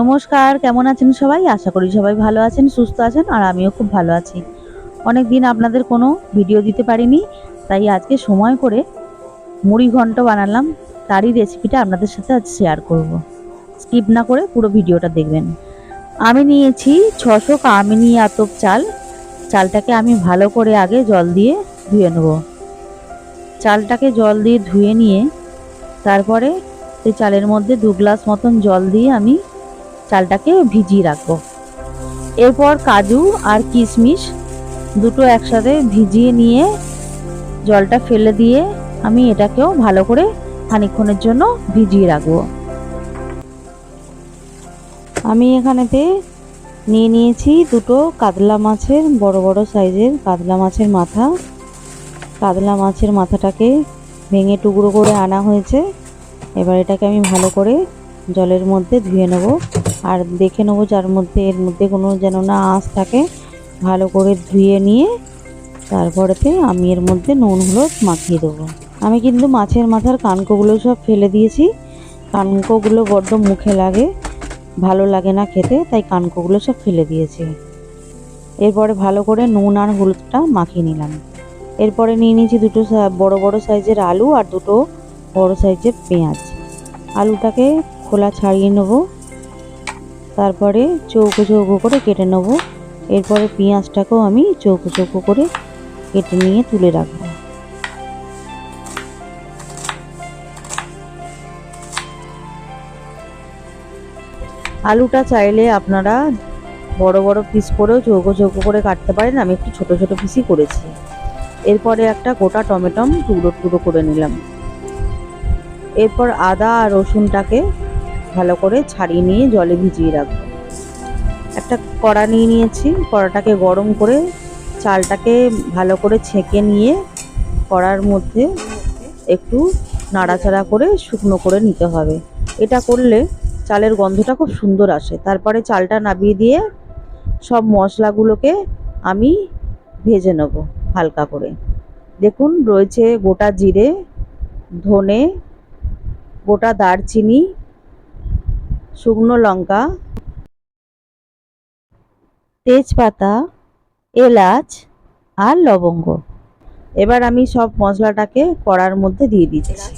নমস্কার, কেমন আছেন সবাই? আশা করি সবাই ভালো আছেন, সুস্থ আছেন, আর আমিও খুব ভালো আছি। অনেক দিন আপনাদের কোনো ভিডিও দিতে পারিনি, তাই আজকে সময় করে মুড়ি ঘন্ট বানালাম। তারই রেসিপিটা আপনাদের সাথে আজ শেয়ার করব। স্কিপ না করে পুরো ভিডিওটা দেখবেন। আমি নিয়েছি ছশো কামিনি আতপ চাল। চালটাকে আমি ভালো করে আগে জল দিয়ে ধুয়ে নেব। চালটাকে জল দিয়ে ধুয়ে নিয়ে তারপরে সেই চালের মধ্যে দু গ্লাস মতন জল দিয়ে আমি চালটাকে ভিজিয়ে রাখব। এরপর কাজু আর কিশমিশ দুটো একসাথে ভিজিয়ে নিয়ে জলটা ফেলে দিয়ে আমি এটাকেও ভালো করে খানিকক্ষণের জন্য ভিজিয়ে রাখব। আমি এখানেতে নিয়ে নিয়েছি দুটো কাতলা মাছের বড় বড় সাইজের কাতলা মাছের মাথা। কাতলা মাছের মাথাটাকে ভেঙে টুকরো করে আনা হয়েছে। এবার এটাকে আমি ভালো করে জলের মধ্যে ধুয়ে নেব। আর দেখে নেব যার মধ্যে, এর মধ্যে কোনো যেন না আঁশ থাকে। ভালো করে ধুয়ে নিয়ে তারপরেতে আমি এর মধ্যে নুন, হলুদ মাখিয়ে দেবো। আমি কিন্তু মাছের মাথার কানকোগুলো সব ফেলে দিয়েছি। কানকোগুলো বড্ড মুখে লাগে, ভালো লাগে না খেতে, তাই কানকোগুলো সব ফেলে দিয়েছি। এরপরে ভালো করে নুন আর হলুদটা মাখিয়ে নিলাম। এরপরে নিয়ে নিয়েছি দুটো বড় বড় সাইজের আলু আর দুটো বড় সাইজের পেঁয়াজ। আলুটাকে খোলা ছাড়িয়ে নেব। তারপরে চৌকো চৌকো করে কেটে নেব। এরপরে পেঁয়াজটাকেও আমি চৌকো চৌকো করে কেটে নিয়ে তুলে রাখব। আলুটা চাইলে আপনারা বড় বড় পিস করেও চৌকো চৌকো করে কাটতে পারেন। আমি একটু ছোট ছোট পিসই করেছি। এরপরে একটা গোটা টমেটম টুকরো টুকরো করে নিলাম। এরপর আদা আর রসুনটাকে ভালো করে ছাড়িয়ে নিয়ে জলে ভিজিয়ে রাখব। একটা কড়া নিয়ে নিয়েছি, কড়াটাকে গরম করে চালটাকে ভালো করে ছেঁকে নিয়ে কড়ার মধ্যে একটু নাড়াচাড়া করে শুকনো করে নিতে হবে। এটা করলে চালের গন্ধটা খুব সুন্দর আসে। তারপরে চালটা নামিয়ে দিয়ে সব মশলাগুলোকে আমি ভেজে নেব হালকা করে। দেখুন, রয়েছে গোটা জিরে, ধনে, গোটা দারচিনি শুকনো লঙ্কা, তেজপাতা, এলাচ আর লবঙ্গ। এবার আমি সব মশলাটাকে কড়ার মধ্যে দিয়ে দিচ্ছি।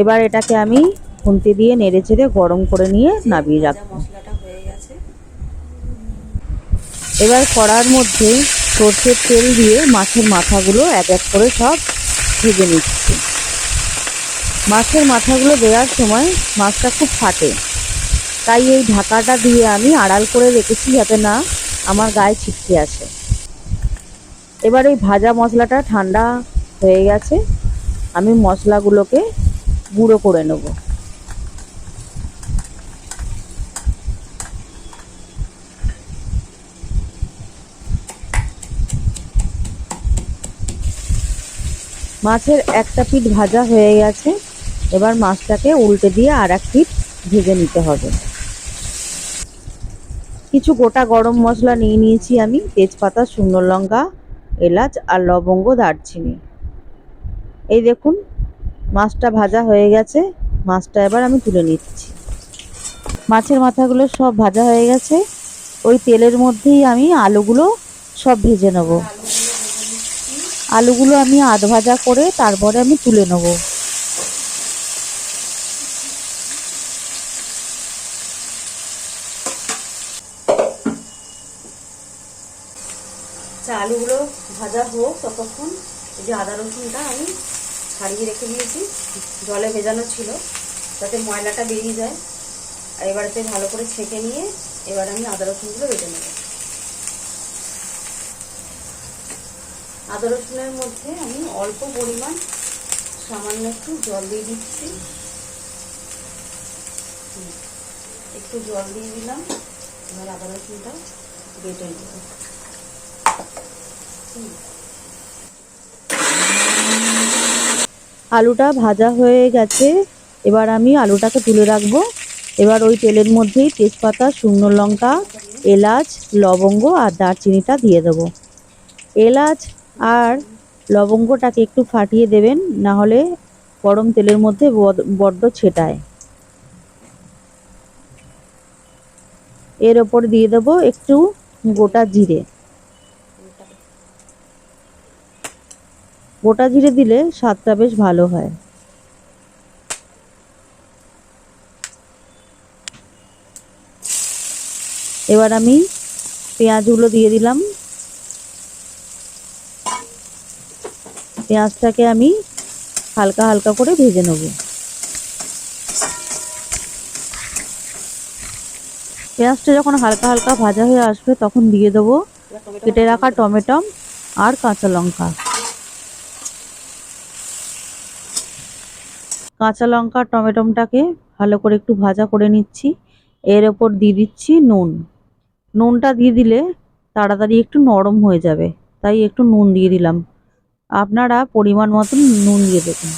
এবার এটাকে আমি খুন্তি দিয়ে নেড়ে চেড়ে গরম করে নিয়ে নামিয়ে রাখব। এবার কড়ার মধ্যে সর্ষের তেল দিয়ে মাছের মাথাগুলো এক এক করে সব ভেজে নিচ্ছি। মাছের মাথাগুলো দেওয়ার সময় মাছটা খুব ফাটে। তাই এই ঢাকাটা দিয়ে আমি আড়াল করে রেখেছি যাতে না আমার গায়ে ছিটকে আসে। এবার এই ভাজা মশলাটা ঠান্ডা হয়ে গেছে। আমি মশলাগুলোকে গুঁড়ো করে নেব। মাছের একটা পিঠ ভাজা হয়ে গেছে। এবার মাছটাকে উল্টে দিয়ে আর এক পিঠ ভেজে নিতে হবে। কিছু গোটা গরম মশলা নিয়ে নিয়েছি আমি। তেজপাতা, শুকনো লঙ্কা, এলাচ আর লবঙ্গ, দারচিনি। এই দেখুন, মাছটা ভাজা হয়ে গেছে। মাছটা এবার আমি তুলে নিচ্ছি। মাছের মাথাগুলো সব ভাজা হয়ে গেছে। ওই তেলের মধ্যেই আমি আলুগুলো সব ভেজে নেব। আলুগুলো আমি আধ ভাজা করে তারপরে আমি তুলে নেব। আচ্ছা আলুগুলো ভাজা হোক ততক্ষণ যে আদা রসুনটা আমি ছাড়িয়ে রেখে দিয়েছি, জলে ভেজানো ছিল, যাতে ময়লাটা বেরিয়ে যায়। এবারেতে ভালো করে ছেঁকে নিয়ে এবার আমি আদা রসুনগুলো বেটে নেব। আদা রসুনের মধ্যে আমি অল্প পরিমাণ সামান্য একটু জল দিয়ে দিচ্ছি। একটু জল দিয়ে দিলাম। এবার আদা রসুনটা বেটে নেব। আলুটা ভাজা হয়ে গেছে। এবার আমি আলুটাকে তুলে রাখব। এবার ওই তেলের মধ্যেই তেজপাতা, শুকনো লঙ্কা, এলাচ, লবঙ্গ আর দারচিনিটা দিয়ে দেবো। এলাচ আর লবঙ্গটাকে একটু ফাটিয়ে দেবেন না হলে গরম তেলের মধ্যে বড- বড্ড ছেটায়। এর ওপর দিয়ে দেবো একটু গোটা জিরে। গোটা জিরে দিলে স্বাদটা বেশ ভালো হয়। এবার আমি পেঁয়াজগুলো দিয়ে দিলাম। পেঁয়াজটাকে আমি হালকা হালকা করে ভেজে নেব। পেঁয়াজটা যখন হালকা হালকা ভাজা হয়ে আসবে, তখন দিয়ে দেবো কেটে রাখা টমেটো আর কাঁচা লঙ্কা। কাঁচা লঙ্কা, টমেটোটাকে ভালো করে একটু ভাজা করে নিচ্ছি। এর ওপর দিয়ে দিচ্ছি নুন। নুনটা দিয়ে দিলে তাড়াতাড়ি একটু নরম হয়ে যাবে, তাই একটু নুন দিয়ে দিলাম। আপনারা পরিমাণ মতন নুন দিয়ে দেবেন।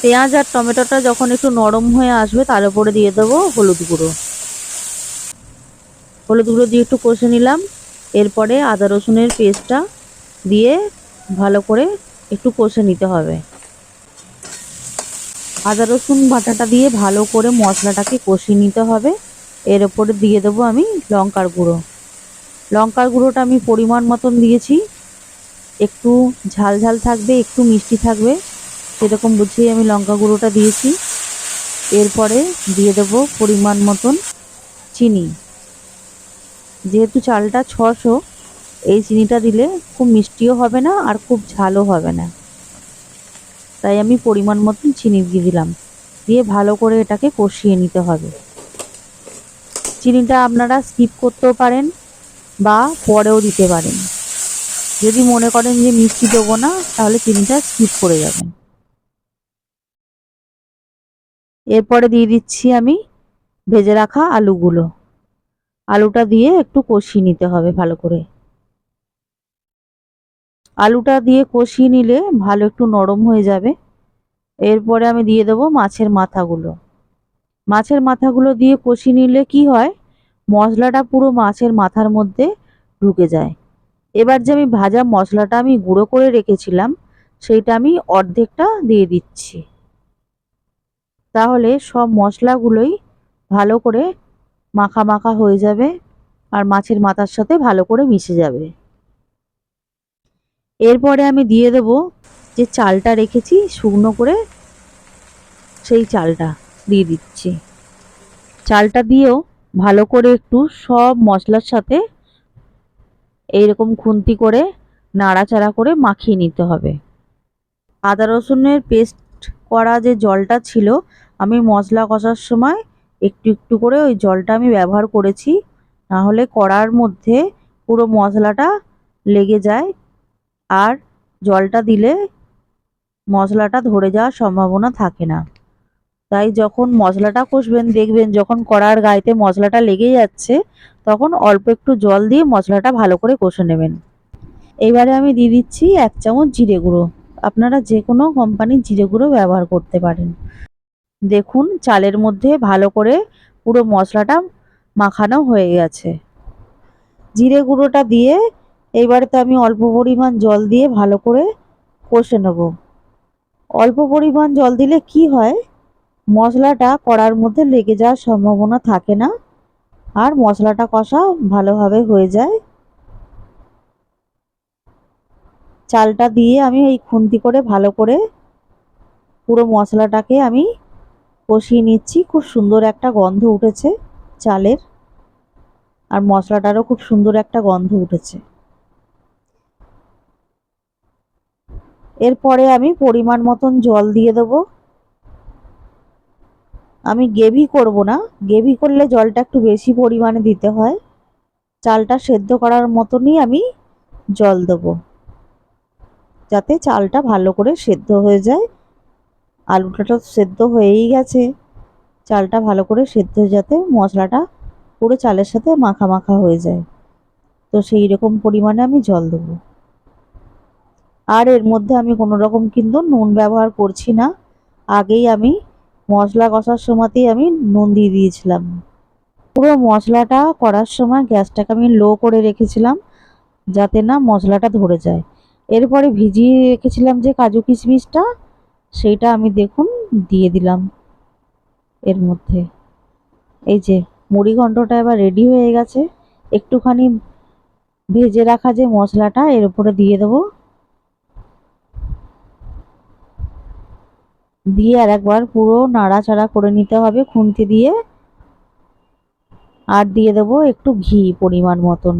পেঁয়াজ আর টমেটোটা যখন একটু নরম হয়ে আসবে, তার উপরে দিয়ে দেবো হলুদ গুঁড়ো। হলুদ গুঁড়ো দিয়ে একটু কষে নিলাম। এরপরে আদা রসুনের পেস্টটা দিয়ে ভালো করে একটু কষে নিতে হবে। আদা রসুন বাটাটা দিয়ে ভালো করে মশলাটাকে কষিয়ে নিতে হবে। এর ওপরে দিয়ে দেবো আমি লঙ্কার গুঁড়ো। লঙ্কার গুঁড়োটা আমি পরিমাণ মতন দিয়েছি। একটু ঝাল ঝাল থাকবে, একটু মিষ্টি থাকবে, সেরকম বুঝিয়ে আমি লঙ্কা গুঁড়োটা দিয়েছি। এরপরে দিয়ে দেবো পরিমাণ মতন চিনি। যেহেতু চালটা ছশো, এই চিনিটা দিলে খুব মিষ্টিও হবে না আর খুব ঝালও হবে না। তাই আমি পরিমাণ মতন চিনি দিয়ে দিলাম। দিয়ে ভালো করে এটাকে কষিয়ে নিতে হবে। চিনিটা আপনারা স্কিপ করতেও পারেন। বা পরেও দিতে পারেন। যদি মনে করেন যে মিষ্টি দেবো না, তাহলে চিনিটা স্কিপ করে যাবেন। এরপরে দিয়ে দিচ্ছি আমি ভেজে রাখা আলুগুলো। আলুটা দিয়ে একটু কষিয়ে নিতে হবে ভালো করে। আলুটা দিয়ে কষিয়ে নিলে ভালো একটু নরম হয়ে যাবে। এরপরে আমি দিয়ে দেবো মাছের মাথাগুলো। মাছের মাথাগুলো দিয়ে কষিয়ে নিলে কি হয়? মশলাটা পুরো মাছের মাথার মধ্যে ঢুকে যায়। এবার যে আমি ভাজা মশলাটা আমি গুঁড়ো করে রেখেছিলাম, সেইটা আমি অর্ধেকটা দিয়ে দিচ্ছি। তাহলে সব মশলাগুলোই ভালো করে মাখা মাখা হয়ে যাবে আর মাছের মাথার সাথে ভালো করে মিশে যাবে। এরপরে আমি দিয়ে দেব যে চালটা রেখেছি, শুকনো করে সেই চালটা দিয়ে দিচ্ছি। চালটা দিয়েও ভালো করে একটু সব মশলার সাথে এইরকম খুন্তি করে নাড়াচাড়া করে মাখিয়ে নিতে হবে। আদা রসুনের পেস্ট করা যে জলটা ছিল, আমি মশলা কষার সময় একটু একটু করে ওই জলটা আমি ব্যবহার করেছি। নাহলে কড়ার মধ্যে পুরো মশলাটা লেগে যায় আর জলটা দিলে মশলাটা ধরে যাওয়ার সম্ভাবনা থাকে না। তাই যখন মশলাটা কষবেন, দেখবেন যখন কড়ার গায়েতে মশলাটা লেগে যাচ্ছে, তখন অল্প একটু জল দিয়ে মশলাটা ভালো করে কষে নেবেন। এবারে আমি দিয়ে দিচ্ছি এক চামচ জিরে গুঁড়ো। আপনারা যে কোনো কোম্পানির জিরে গুঁড়ো ব্যবহার করতে পারেন। দেখুন, চালের মধ্যে ভালো করে পুরো মশলাটা মাখানো হয়ে গেছে। জিরে গুঁড়োটা দিয়ে এইবারে তো আমি অল্প পরিমাণ জল দিয়ে ভালো করে কষে নেব। অল্প পরিমাণ জল দিলে কি হয়? মশলাটা কড়ার মধ্যে লেগে যাওয়ার সম্ভাবনা থাকে না। আর মশলাটা কষা ভালোভাবে হয়ে যায়। চালটা দিয়ে আমি এই খুন্তি করে ভালো করে পুরো মশলাটাকে আমি কষিয়ে নিচ্ছি। খুব সুন্দর একটা গন্ধ উঠেছে চালের। আর মশলাটারও খুব সুন্দর একটা গন্ধ উঠেছে। এরপরে আমি পরিমাণ মতন জল দিয়ে দেবো। আমি গ্রেভি করব না। গ্রেভি করলে জলটা একটু বেশি পরিমাণে দিতে হয়। চালটা সেদ্ধ করার মতনই আমি জল দেবো। যাতে চালটা ভালো করে সেদ্ধ হয়ে যায়। আলুটা তো সেদ্ধ হয়েই গেছে। চালটা ভালো করে সেদ্ধ যাতে মশলাটা পুরো চালের সাথে মাখা মাখা হয়ে যায়। তো সেই রকম পরিমাণে আমি জল দেবো। আর এর মধ্যে আমি কোনো রকম কিন্তু নুন ব্যবহার করছি না। আগেই আমি মশলা কষার সময়তেই আমি নুন দিয়ে দিয়েছিলাম। পুরো মশলাটা করার সময় গ্যাসটাকে আমি লো করে রেখেছিলাম যাতে না মশলাটা ধরে যায়। এরপরে ভিজিয়ে রেখেছিলাম যে কাজু কিশমিশটা সেইটা আমি দেখুন দিয়ে দিলাম এর মধ্যে। এই যে মুড়ি ঘন্টটা এবার রেডি হয়ে গেছে। একটুখানি ভেজে রাখা যে মশলাটা এর উপরে দিয়ে দেবো। দিয়ে আর একবার পুরো নাড়াচাড়া করে নিতে হবে খুন্তি দিয়ে। আর দিয়ে দেবো একটু ঘি পরিমাণ মতন।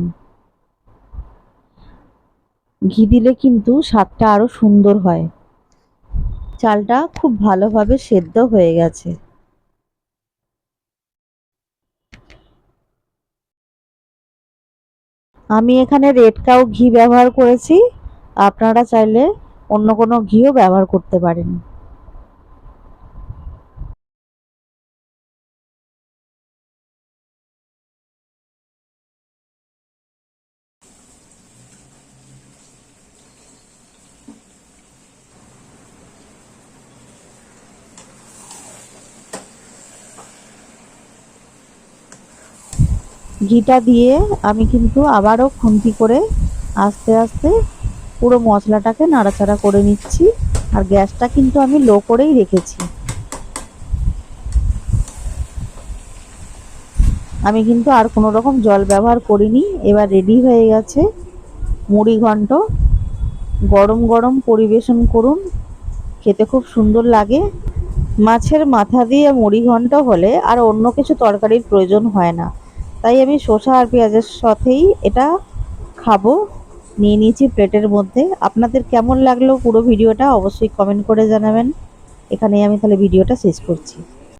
ঘি দিলে কিন্তু স্বাদটা আরও সুন্দর হয়। চালটা খুব ভালোভাবে সেদ্ধ হয়ে গেছে। আমি এখানে রেড কাউ ঘি ব্যবহার করেছি। আপনারা চাইলে অন্য কোনো ঘিও ব্যবহার করতে পারেন। ঘিটা দিয়ে আমি কিন্তু আবারও খুন্তি করে আস্তে আস্তে পুরো মশলাটাকে নাড়াচাড়া করে নিচ্ছি। আর গ্যাসটা কিন্তু আমি লো করেই রেখেছি। আমি কিন্তু আর কোনো রকম জল ব্যবহার করিনি। এবার রেডি হয়ে গেছে মুড়ি ঘন্ট। গরম গরম পরিবেশন করুন। খেতে খুব সুন্দর লাগে। মাছের মাথা দিয়ে মুড়ি ঘন্ট হলে আর অন্য কিছু তরকারির প্রয়োজন হয় না। তাই আমি শসা আর পেঁয়াজের সাথেই এটা খাব। নিয়ে নিয়েছি প্লেটের মধ্যে। আপনাদের কেমন লাগল পুরো ভিডিওটা অবশ্যই কমেন্ট করে জানাবেন। এখানেই আমি তাহলে ভিডিওটা শেষ করছি।